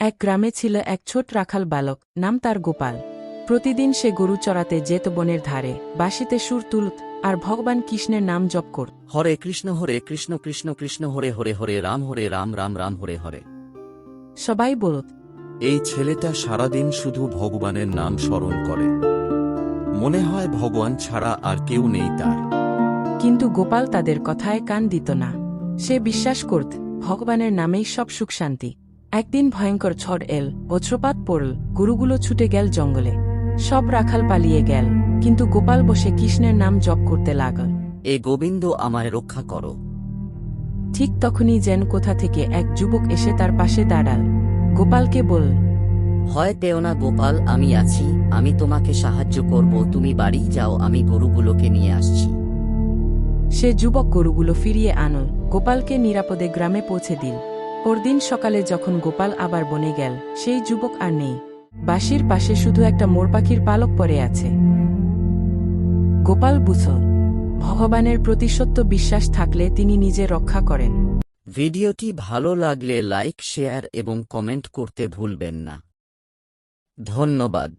এক গ্রামে ছিল এক ছোট রাখাল বালক নাম তার গোপাল। প্রতিদিন সে গরু চড়াতে যেত বনের ধারে বাঁশিতে সুর তুলত আর ভগবান কৃষ্ণের নাম জপ করত হরে কৃষ্ণ হরে কৃষ্ণ কৃষ্ণ কৃষ্ণ হরে হরে হরে রাম হরে রাম রাম রাম হরে হরে। সবাই বলত এই ছেলেটা সারাদিন শুধু ভগবানের নাম স্মরণ করে। মনে হয় ভগবান ছাড়া আর কেউ নেই তার। কিন্তু গোপাল তাদের কথায় কান দিত না। সে বিশ্বাস করত ভগবানের নামেই সব সুখ শান্তি। একদিন ভয়ঙ্কর ঝড় এল বজ্রপাত পড়ল গরুগুলো ছুটে গেল জঙ্গলে। সব রাখাল পালিয়ে গেল কিন্তু গোপাল বসে কৃষ্ণের নাম জপ করতে লাগল। এ গোবিন্দ আমায় রক্ষা করো। ঠিক তখনই যেন কোথা থেকে এক যুবক এসে তার পাশে দাঁড়াল। গোপালকে বল ভয় পেও না গোপাল আমি আছি আমি তোমাকে সাহায্য করব তুমি বাড়ি যাও আমি গরুগুলোকে নিয়ে আসছি। সে যুবক গরুগুলো ফিরিয়ে আনল গোপালকে নিরাপদে গ্রামে পৌঁছে দিল। পরদিন সকালে যখন গোপাল আবার বনে গেল, সেই যুবক আর নেই। বাঁশির পাশে শুধু একটা মোর পাখির পালক পরে আছে। গোপাল বুঝল, ভগবানের প্রতি সত্য বিশ্বাস থাকলে তিনি নিজে রক্ষা করেন। ভিডিওটি ভালো লাগলে লাইক, শেয়ার এবং কমেন্ট করতে ভুলবেন না। ধন্যবাদ।